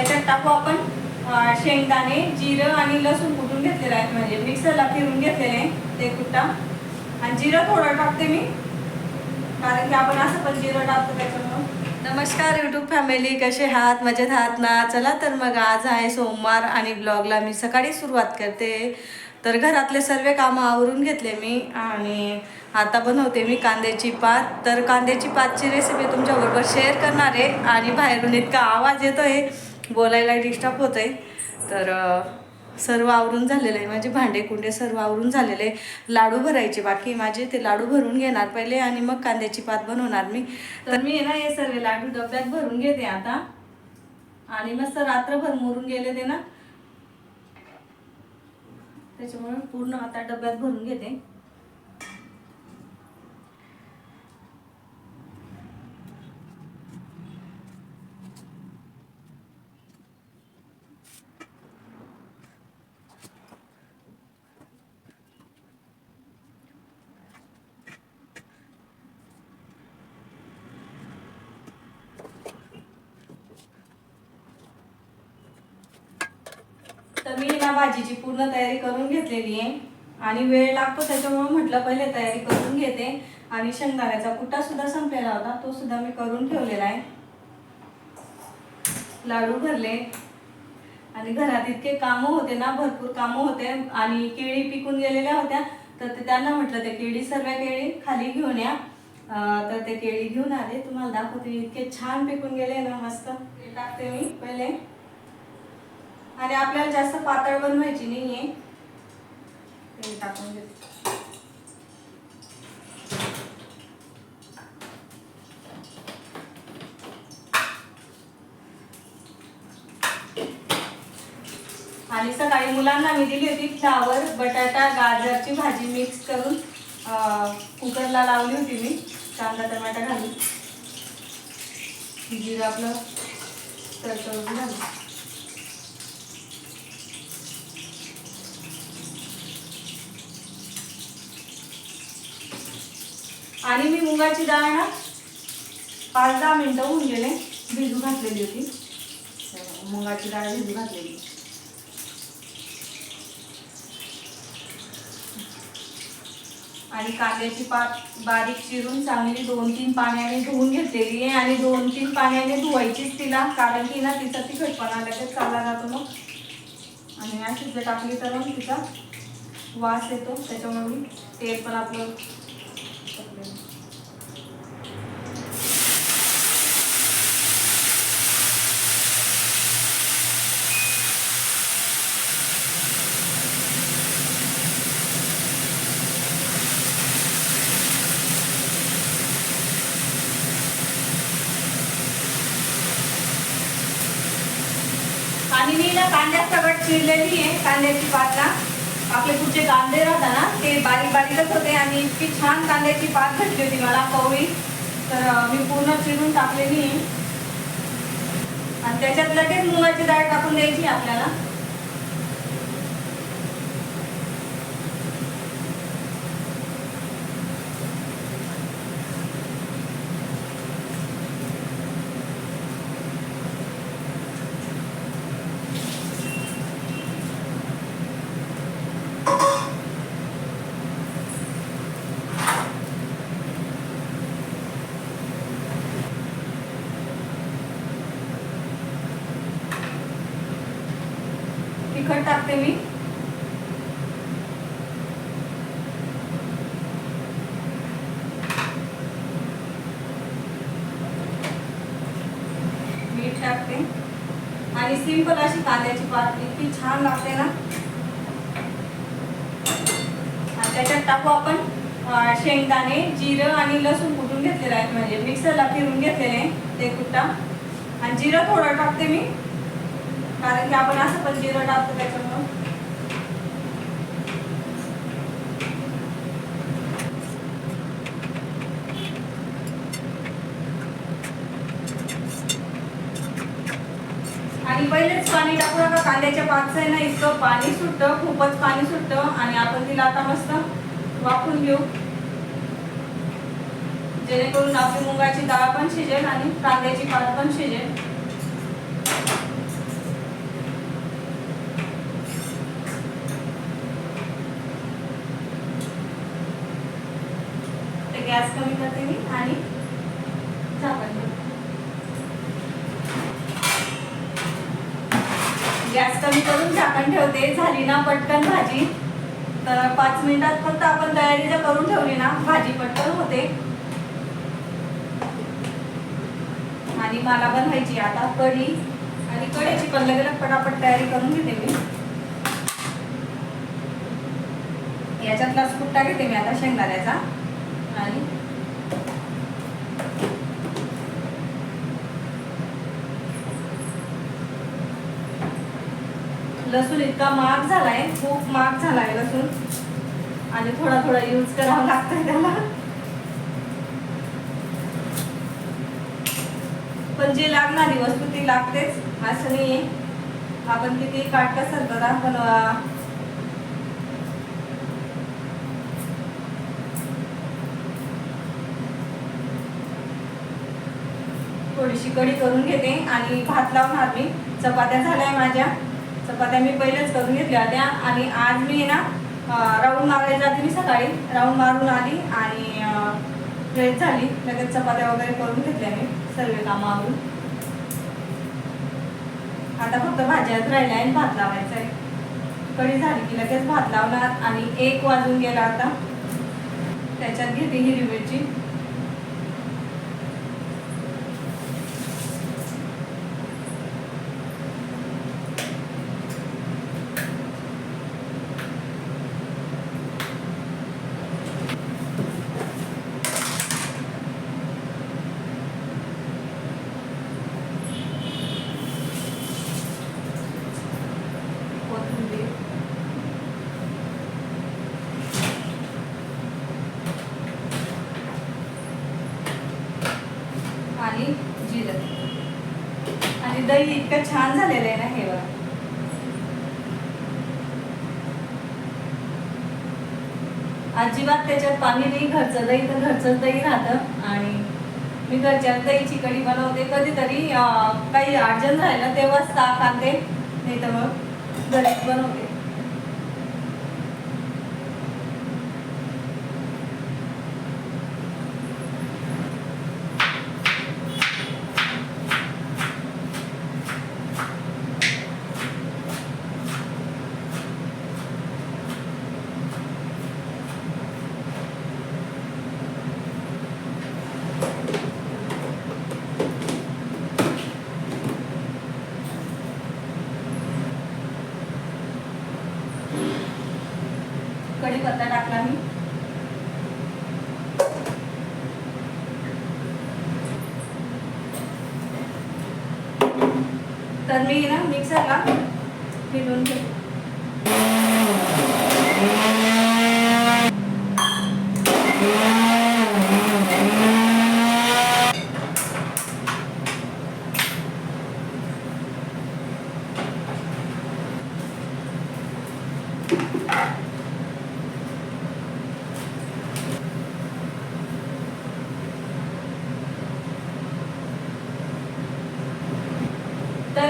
त्याच्यात टाकू आपण शेंगदाणे जिरं आणि लसूण कुटून घेतलेलं आहे म्हणजे मिक्सरला फिरून घेतलेले आहे ते कुठं? आणि जिरं थोडं टाकते मी कारण की आपण असं पण जिरं टाकतो त्याच्यामुळं. नमस्कार यूट्यूब फॅमिली कसे आहात? मजेत आहात ना? चला तर मग आज आहे सोमवार आणि ब्लॉगला मी सकाळी सुरुवात करते. तर घरातले सर्व कामं आवरून घेतले मी आणि आता बनवते मी कांद्याची पात. तर कांद्याची पातची रेसिपी तुमच्याबरोबर शेअर करणार आहे आणि बाहेरून इतका आवाज येतो आहे बोलायला डिस्टर्ब होत आहे तर सर्व आवरून झालेलं आहे. माझे भांडे कुंडे सर्व आवरून झालेले आहे. लाडू भरायचे बाकी. माझे ते लाडू भरून घेणार पहिले आणि मग कांद्याची पात बनवणार मी. तर मी ना हे सर्व लाडू डब्यात भरून घेते आता. आणि मस्त रात्रभर मोरून गेले ते ना. त्याच्यामुळे पूर्ण आता डब्यात भरून घेते तर मी ना भाजीची पूर्ण तयारी करून घेतलेली आहे. आणि वेळ लागतो त्याच्यामुळे म्हटलं पहिले तयारी करून घेते. आणि शेंगदाण्याचा कुट्टा सुद्धा संपलेला होता तो सुद्धा मी करून ठेवलेला आहे. लाडू भरले. आणि घरात इतके कामं होते ना भरपूर कामं होते. आणि केळी पिकून गेलेल्या होत्या. तर ते त्यांना म्हटलं ते केळी सर्व केळी खाली घेऊन या. तर ते केळी घेऊन आले. तुम्हाला दाखवते इतके छान पिकून गेले ना मस्त. ते टाकते मी पहिले. आणि आपल्याला जास्त पातळ बनवायची आहे तेल टाकून देते. आणि सकाळी मुलांना मी दिली होती फ्लावर बटाटा गाजरची भाजी मिक्स करून कुकरला लावली होती मी कांदा टमाटा घालून. जिरं आपलं तडतडून घालून. आणि मी मुगाची डाळ ना पाच दहा मिनटं होऊन गेले भिजू घातलेली होती. मुगाची डाळ भिजू घातलेली. आणि कांद्याची पात बारीक चिरून चांगली दोन तीन पाण्याने धुवून घेतलेली आहे आणि दोन तीन पाण्याने धुवायचीच तिला कारण की ना तिचा तिखटपणा लगेच चालला जातो मग. आणि या जर टाकली तर मग तिचा वास येतो त्याच्यामुळे तेल पण आपलं आणि मी ना कांद्यात गट चिरलेली आहे कांद्याची पातला आपले पुढचे कांदे राहतात ना ते बारीक बारीकच होते आणि इतकी छान कांद्याची पात भेटली होती मला कवळी तर मी पूर्ण चिरून टाकलेली आहे. आणि त्याच्यात लगेच मुगाची डाळ टाकून द्यायची आपल्याला. टाकते मी. मीठ टाकते आणि सिंपल अशी कांद्याची पात इतकी छान लागते ना. आणि त्याच्यात टाकू आपण शेंगदाणे जिरं आणि लसूण कुटून घेतलेलं आहे? म्हणजे मिक्सरला फिरून घेतलेले आहे ते कुट्टा आणि जिरं थोडं टाकते मी. कारण की आपण असं पण जिरं टाकतो त्याच्यामुळं. आणि पहिलेच पाणी टाकू नका कांद्याच्या पाचचं आहे ना इतकं पाणी सुटतं खूपच पाणी सुटतं आणि आपण तिला आता मस्त वाफून घेऊ. जेणेकरून आपली मुगाची डाळ पण शिजेल आणि कांद्याची पात पण शिजेल. गॅस कमी करते मी आणि झाकण गॅस कमी करून झाकण ठेवते. झाली ना पटकन भाजी. तर पाच मिनिटात फक्त आपण तयारी जर करून ठेवली ना भाजी पटकन होते. आणि मला पण व्हायची आता कढी. आणि कढीची पण लगेच पटापट तयारी करून घेते मी. याच्यातला कुट्टा घेते मी आता शेंगदाण्याचा. आणि लसूण इतका महाग झालाय खूप महाग झालाय लसूण. आणि थोडा थोडा यूज करावा लागतोय त्याला. पण जी लागणारी वस्तू ती लागतेच. असं नाही आपण किती काटकसर करा थोडीशी कढी करून घेते आणि भात लावणार मी चपात्या झाल्या माझ्या. चपात्या मी पहिलेच करून घेतल्या होत्या आणि आज मी ना राऊंड मारायला जाते मी सकाळी. राऊंड मारून आली आणि फ्रेश झाली. लगेच चपात्या वगैरे करून घेतल्या मी सर्व कामावरून. आता फक्त भाज्यात राहिल्या आणि भात लावायचा आहे कढी झाली की लगेच भात लावणार आणि एक वाजून गेला आता. त्याच्यात घेते हिरवी मिरची कोथिंबीर आणि जिरं आणि दही इतकं छान झालेलं आहे ना हे बघा. अजिबात त्याच्यात पाणी नाही घरचं दही तर घरचंच दही राहतं. आणि मी घरच्या दहीची कढी बनवते. कधीतरी काही अडचण राहिलं तेव्हाच ताक आणते. नाही तर मग घरीच बनवते कढीपत्ता टाकला मी तर मी ना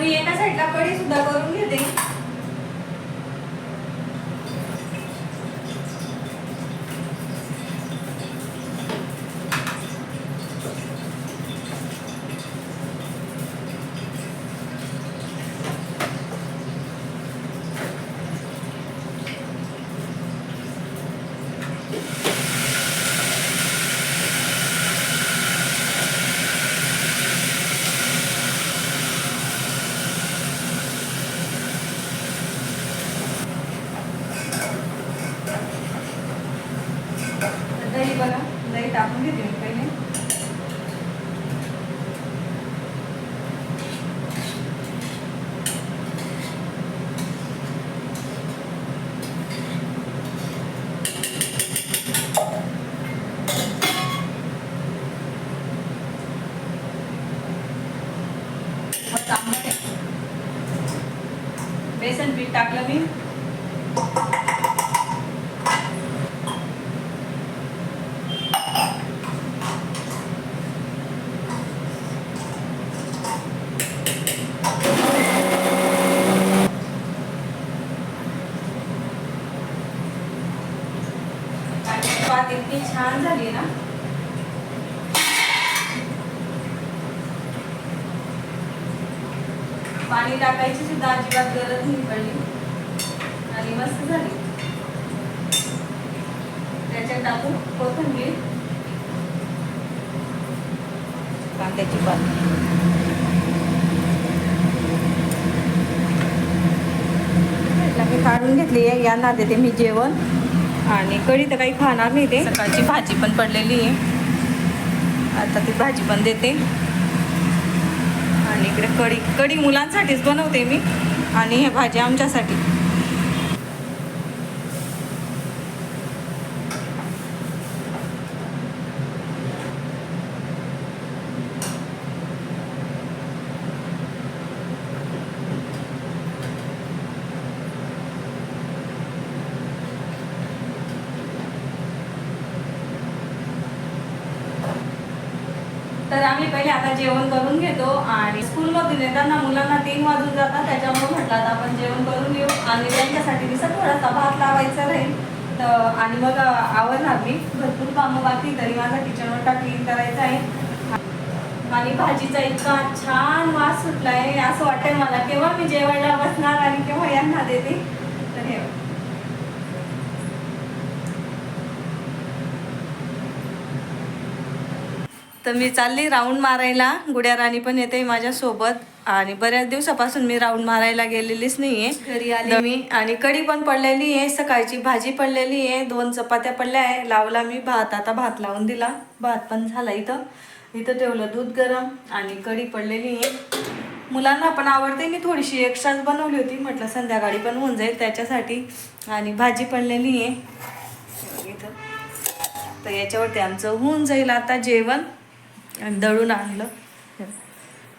मी एका साईडला कडी सुद्धा करून घेते. दही बघा. दही टाकून घेते मी पहिले. मग बेसन पीठ टाकलं मी आणि स्वाद इतकी छान झाली ना पाणी टाकायची सुद्धा अजिबात गरज नाही पडली. आणि मस्त झाली. त्याच्यात टाकू कोथिंबीर. कांद्याची पात मी काढून घेतली आहे यांना देते मी जेवण. आणि कढी तर काही खाणार नाही ते. सकाळची भाजी पण पडलेली आहे. आता ती भाजी पण देते. आणि इकडे कढी कढी मुलांसाठीच बनवते मी आणि हे भाजी आमच्यासाठी. आम्ही पहिले आता जेवण करून घेतो आणि स्कूलमधून येताना मुलांना तीन वाजून जातात त्याच्यामुळे म्हटलं आता आपण जेवण करून घेऊ. आणि त्यांच्यासाठी दिसत थोडासा भात लावायचा राहील. तर आणि मग आवडणार मी भरपूर कामं बाकी तरी माझा किचनवर क्लीन करायचा आहे. आणि भाजीचा इतका छान वास सुटला आहे असं वाटतंय मला. केव्हा मी जेवायला बसणार आणि केव्हा यांना देते? तर हे तर मी चालली राऊंड मारायला. गुड्या राणी पण येते माझ्यासोबत. आणि बऱ्याच दिवसापासून मी राऊंड मारायला गेलेलीच नाहीये. घरी आली मी. आणि कढी पण पडलेली आहे सकाळची भाजी पडलेली आहे दोन चपात्या पडल्या आहे. लावला मी भात आता भात लावून दिला. भात पण झाला इथं. इथं ठेवलं दूध गरम आणि कढी पडलेली आहे. मुलांना पण आवडते. मी थोडीशी एक्स्ट्राच बनवली होती. म्हटलं संध्याकाळी पण होऊन जाईल त्याच्यासाठी. आणि भाजी पडलेली आहे. इथं. तर याच्यावरती आमचं होऊन जाईल आता जेवण. आणि दळून आणलं.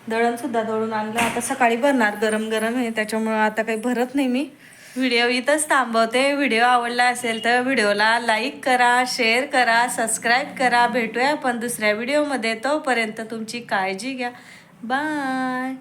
दळणसुद्धा दळून आणलं. आता सकाळी भरणार गरम गरम आहे. त्याच्यामुळं आता काही भरत नाही मी. व्हिडिओ इथंच थांबवते. व्हिडिओ आवडला असेल तर व्हिडिओला लाईक करा शेअर करा सबस्क्राईब करा. भेटूया आपण दुसऱ्या व्हिडिओमध्ये. तोपर्यंत तुमची काळजी घ्या. बाय.